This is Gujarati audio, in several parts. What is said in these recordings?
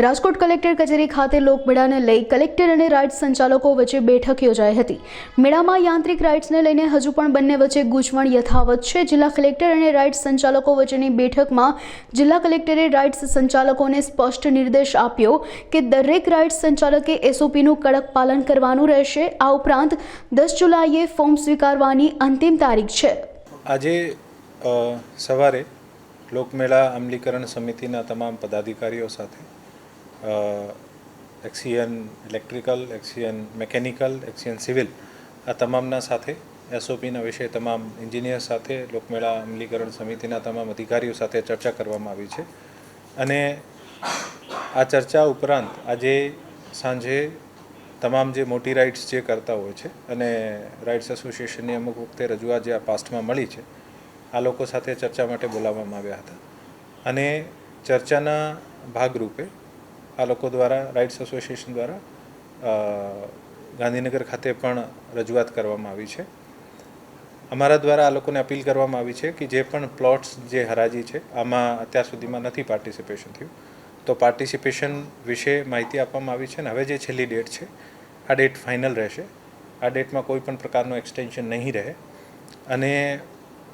રાજકોટ કલેક્ટર કચેરી ખાતે લોકમેળાને લઈ કલેક્ટર અને રાઇડ્સ સંચાલકો વચ્ચે બેઠક યોજાઈ હતી. મેળામાં યાંત્રિક રાઇડ્સને લઈને હજુ પણ બંને વચ્ચે ગૂંચવણ યથાવત છે. જિલ્લા કલેક્ટર અને રાઇડ્સ સંચાલકો વચ્ચેની બેઠકમાં જિલ્લા કલેક્ટરે રાઇડ્સ સંચાલકોને સ્પષ્ટ નિર્દેશ આપ્યો કે દરેક રાઇડ્સ સંચાલકે એસઓપીનું કડક પાલન કરવાનું રહેશે. આ ઉપરાંત દસ જુલાઈએ ફોર્મ સ્વીકારવાની અંતિમ તારીખ છે. આજે સવારે લોકમેળા અમલીકરણ સમિતિના તમામ પદાધિકારીઓ સાથે XEN electrical XEN mechanical XEN civil આ તમામના સાથે એસઓપીના વિશે તમામ એન્જિનિયર સાથે, લોકમેળા અમલીકરણ સમિતિના તમામ અધિકારીઓ સાથે ચર્ચા કરવામાં આવી છે. અને આ ચર્ચા ઉપરાંત આજે સાંજે તમામ જે મોટી રાઇડ્સ જે કરતા હોય છે અને રાઇડ્સ એસોસિએશનની અમુક વખતે રજૂઆત જે આ પાસ્ટમાં મળી છે, આ લોકો સાથે ચર્ચા માટે બોલાવવામાં આવ્યા હતા. અને ચર્ચાના ભાગરૂપે આ લોકો દ્વારા રાઇટ્સ એસોસિએશન દ્વારા ગાંધીનગર ખાતે પણ રજૂઆત કરવામાં આવી છે. અમારા દ્વારા આ લોકોને અપીલ કરવામાં આવી છે કે જે પણ પ્લોટ્સ જે હરાજી છે, આમાં અત્યાર સુધીમાં નથી પાર્ટિસિપેશન થયું. તો પાર્ટિસિપેશન વિશે માહિતી આપવામાં આવી છે અને હવે જે છેલ્લી ડેટ છે, આ ડેટ ફાઇનલ રહેશે. આ ડેટમાં કોઈ પણ પ્રકારનું એક્સટેન્શન નહીં રહે. અને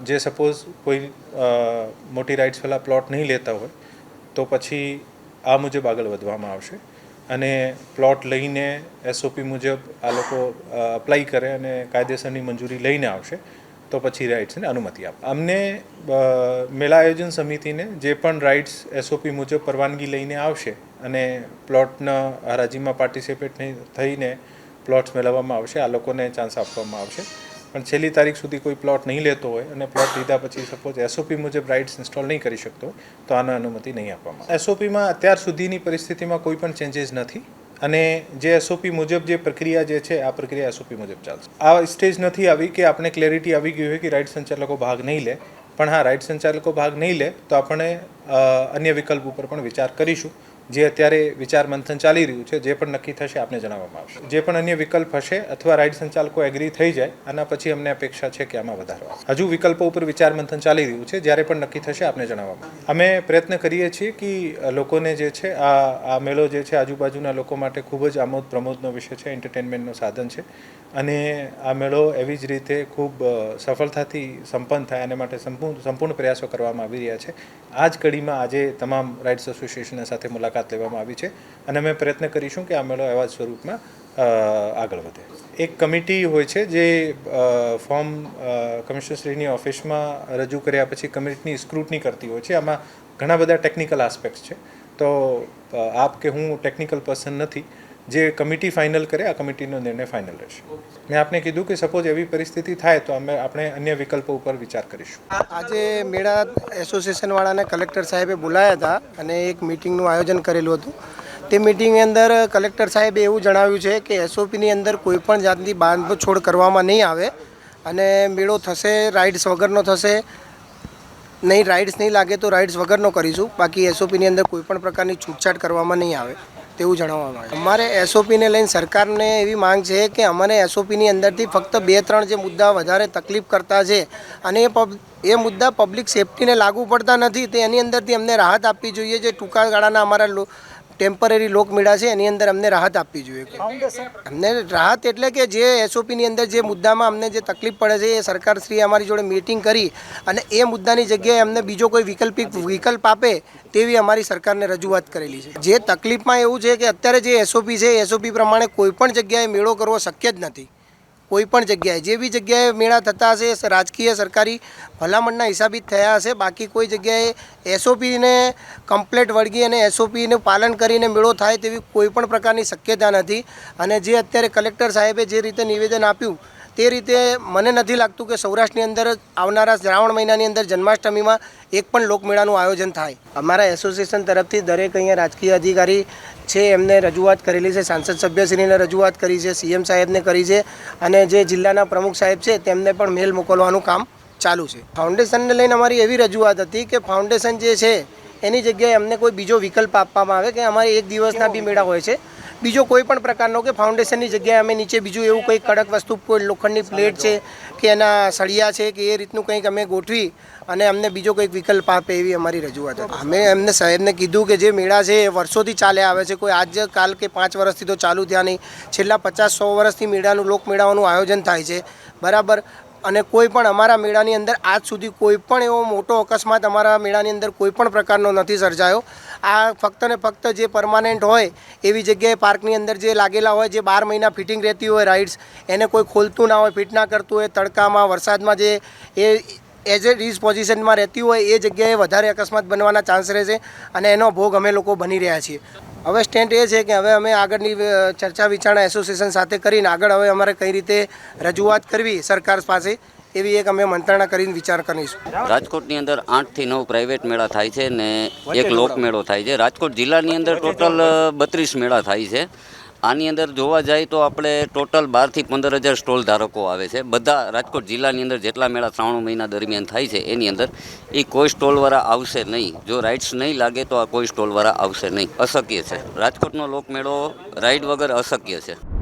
જે સપોઝ કોઈ મોટી રાઇટ્સવાળા પ્લોટ નહીં લેતા હોય, તો પછી આ મુજબ આગળ વધવામાં આવશે. અને પ્લોટ લઈને એસઓપી મુજબ આ લોકો અપ્લાય કરે અને કાયદેસરની મંજૂરી લઈને આવશે, તો પછી રાઇટ્સને અનુમતિ આપે. અમને મેળા આયોજન સમિતિને જે પણ રાઇટ્સ એસઓપી મુજબ પરવાનગી લઈને આવશે અને પ્લોટના હરાજીમાં પાર્ટિસિપેટ થઈને પ્લોટ્સ મેળવવામાં આવશે, આ લોકોને ચાન્સ આપવામાં આવશે. પણ છેલ્લી તારીખ સુધી કોઈ પ્લોટ નહીં લેતો હોય અને પ્લોટ લીધા પછી સપોઝ એસઓપી મુજબ રાઇટ્સ ઇન્સ્ટોલ નહીં કરી શકતો તો આને અનુમતિ નહીં આપવામાં એસઓપીમાં અત્યાર સુધીની પરિસ્થિતિમાં કોઈ પણ ચેન્જીસ નથી અને જે એસઓપી મુજબ જે પ્રક્રિયા જે છે, આ પ્રક્રિયા એસઓપી મુજબ ચાલશે. આ સ્ટેજ નથી આવી કે આપણે ક્લેરિટી આવી ગઈ હોય કે રાઇટ સંચાલકો ભાગ નહીં લે. પણ હા રાઇટ સંચાલકો ભાગ નહીં લે તો આપણે અન્ય વિકલ્પ ઉપર પણ વિચાર કરીશું. જે અત્યારે વિચાર મંથન ચાલી રહ્યું છે, જે પણ નક્કી થશે આપને જણાવવામાં આવશે. જે પણ અન્ય વિકલ્પ હશે અથવા રાઇડ સંચાલકો એગ્રી થઈ જાય, આના પછી અમને અપેક્ષા છે કે આમાં વધારો હજુ વિકલ્પો ઉપર વિચાર મંથન ચાલી રહ્યું છે, જ્યારે પણ નક્કી થશે આપને જણાવવામાં અમે પ્રયત્ન કરીએ છીએ કે લોકોને જે છે, આ આ મેળો જે છે, આજુબાજુના લોકો માટે ખૂબ જ આમોદ પ્રમોદનો વિષય છે એન્ટરટેનમેન્ટનું સાધન છે. અને આ મેળો એવી જ રીતે ખૂબ સફળતાથી સંપન્ન થાય, આને માટે સંપૂર્ણ સંપૂર્ણ પ્રયાસો કરવામાં આવી રહ્યા છે. આ જ કડીમાં આજે તમામ રાઇડ્સ એસોસિએશનના સાથે મુલાકાત લેવામાં આવી છે અને અમે પ્રયત્ન કરીશું કે આ મેળો એવા સ્વરૂપમાં આગળ વધે. એક કમિટી હોય છે જે ફોર્મ કમિશનરશ્રીની ઓફિસમાં રજૂ કર્યા પછી કમિટીની સ્ક્રુટની કરતી હોય છે. આમાં ઘણા બધા ટેકનિકલ આસ્પેક્ટ છે. તો આપ કે હું ટેકનિકલ પર્સન નથી જે કમિટી ફાઇનલ કરે, આ કમિટીનો નિર્ણય ફાઇનલ રહેશે. મેં આપને કીધું કે સપોઝ એવી પરિસ્થિતિ થાય તો અમે, આપણે અન્ય વિકલ્પો ઉપર વિચાર કરીશું. આજે મેળા એસોસિએશનવાળાને કલેક્ટર સાહેબે બોલાયા હતા અને એક મિટિંગનું આયોજન કરેલું હતું. તે મિટિંગની અંદર કલેક્ટર સાહેબે એવું જણાવ્યું છે કે એસઓપીની અંદર કોઈપણ જાતની બાંધછોડ કરવામાં નહીં આવે અને મેળો થશે રાઇડ્સ વગરનો થશે. નહીં રાઇડ્સ નહીં લાગે તો રાઇડ્સ વગરનો કરીશું. બાકી એસઓપીની અંદર કોઈપણ પ્રકારની છૂટછાટ કરવામાં નહીં આવે. તેવું જણાવવામાં આવે અમારે એસઓપીને લઈને સરકારને એવી માંગ છે કે અમને એસઓપીની અંદરથી ફક્ત બે, ત્રણ જે મુદ્દા વધારે તકલીફ કરતા છે અને એ એ મુદ્દા પબ્લિક સેફટીને લાગુ પડતા નથી, તે એની અંદરથી અમને રાહત આપવી જોઈએ. જે ટૂંકા ગાળાના અમારા ટેમ્પરરી લોકમેળા છે, એની અંદર અમને રાહત આપવી જોઈએ. અમને રાહત એટલે કે જે એસઓપીની અંદર જે મુદ્દામાં અમને જે તકલીફ પડે છે, એ સરકારશ્રીએ અમારી જોડે મીટિંગ કરી અને એ મુદ્દાની જગ્યાએ અમને બીજો કોઈ વિકલ્પિક વિકલ્પ આપે તેવી અમારી સરકારને રજૂઆત કરેલી છે. જે તકલીફમાં એવું છે કે અત્યારે જે એસઓપી છે એસઓપી પ્રમાણે કોઈ પણ જગ્યાએ મેળો કરવો શક્ય જ નથી. કોઈ પણ જગ્યાએ. જે બી જગ્યાએ મેળા થતા હશે રાજકીય, સરકારી, ભલામણના હિસાબિત થયા હશે, બાકી કોઈ જગ્યાએ એસઓપીને કમ્પ્લેટ વળગી અને એસઓપીનું પાલન કરીને મેળો થાય તેવી કોઈપણ પ્રકારની શક્યતા નથી. અને જે અત્યારે કલેક્ટર સાહેબે જે રીતે નિવેદન આપ્યું તે રીતે મને નથી લાગતું કે સૌરાષ્ટ્રની અંદર આવનારા શ્રાવણ મહિનાની અંદર જન્માષ્ટમીમાં એક પણ લોકમેળાનું આયોજન થાય. અમારા એસોસિએશન તરફથી દરેક અહીંયા રાજકીય અધિકારી છે, એમને રજૂઆત કરેલી છે, સાંસદ સભ્યશ્રીને રજૂઆત કરી છે, સીએમ સાહેબને કરી છે અને જે જિલ્લાના પ્રમુખ સાહેબ છે, તેમને પણ મેલ મોકલવાનું કામ ચાલુ છે. ફાઉન્ડેશનને લઈને અમારી એવી રજૂઆત હતી કે ફાઉન્ડેશન જે છે, એની જગ્યાએ અમને કોઈ બીજો વિકલ્પ આપવામાં આવે કે અમારે એક દિવસના બી મેળા હોય છે. બીજો કોઈ પણ પ્રકારનો કે ફાઉન્ડેશનની જગ્યાએ અમે નીચે બીજું એવું કંઈ કડક વસ્તુ, કોઈ લોખંડની પ્લેટ છે કે એના સળિયા છે કે એ રીતનું કંઈક અમે ગોઠવી અને અમને બીજો કંઈક વિકલ્પ આપે એવી અમારી રજૂઆત હતી. અમે એમને સાહેબને કીધું કે જે મેળા છે એ વર્ષોથી ચાલ્યા આવે છે, કોઈ આજ કાલ કે પાંચ વર્ષથી તો ચાલુ થયા નહીં. છેલ્લા પચાસ સો વર્ષથી મેળાનું લોકમેળાઓનું આયોજન થાય છે. બરાબર? અને કોઈ પણ અમારા મેળાની અંદર આજ સુધી કોઈ પણ એવો મોટો અકસ્માત અમારા મેળાની અંદર કોઈ પણ પ્રકારનો નથી સર્જાયો. આ ફક્ત ને ફક્ત જે પરમાનન્ટ હોય એવી જગ્યાએ પાર્કની અંદર જે લાગેલા હોય, જે બાર મહિના ફિટિંગ રહેતી હોય રાઇડ્સ એને કોઈ ખોલતું ના હોય, ફિટ ના કરતું હોય, તડકામાં, વરસાદમાં જે એ એઝ એ ડીઝ પોઝિશનમાં રહેતી હોય, એ જગ્યાએ વધારે અકસ્માત બનવાના ચાન્સ રહે છે અને એનો ભોગ અમે લોકો બની રહ્યા છીએ. હવે સ્ટેન્ડ એ છે કે હવે અમે આગળની ચર્ચા વિચારણા એસોસિએશન સાથે કરીને આગળ હવે અમારે કઈ રીતે રજૂઆત કરવી સરકાર પાસે એવી એક અમે મંત્રણા કરીને વિચાર કરીશું. રાજકોટની અંદર આઠથી નવ પ્રાઇવેટ મેળા થાય છે ને એક લોક મેળો થાય છે. રાજકોટ જિલ્લાની અંદર ટોટલ બત્રીસ મેળા થાય છે. આની અંદર જોવા જાય તો આપણે ટોટલ બારથી પંદર હજાર સ્ટોલ ધારકો આવે છે. બધા રાજકોટ જિલ્લાની અંદર જેટલા મેળા શ્રાવણ મહિના દરમિયાન થાય છે, એની અંદર એ કોઈ સ્ટોલવાળા આવશે નહીં. જો રાઇડ્સ નહીં લાગે તો આ કોઈ સ્ટોલવાળા આવશે નહીં. અશક્ય છે. રાજકોટનો લોકમેળો રાઇડ વગર અશક્ય છે.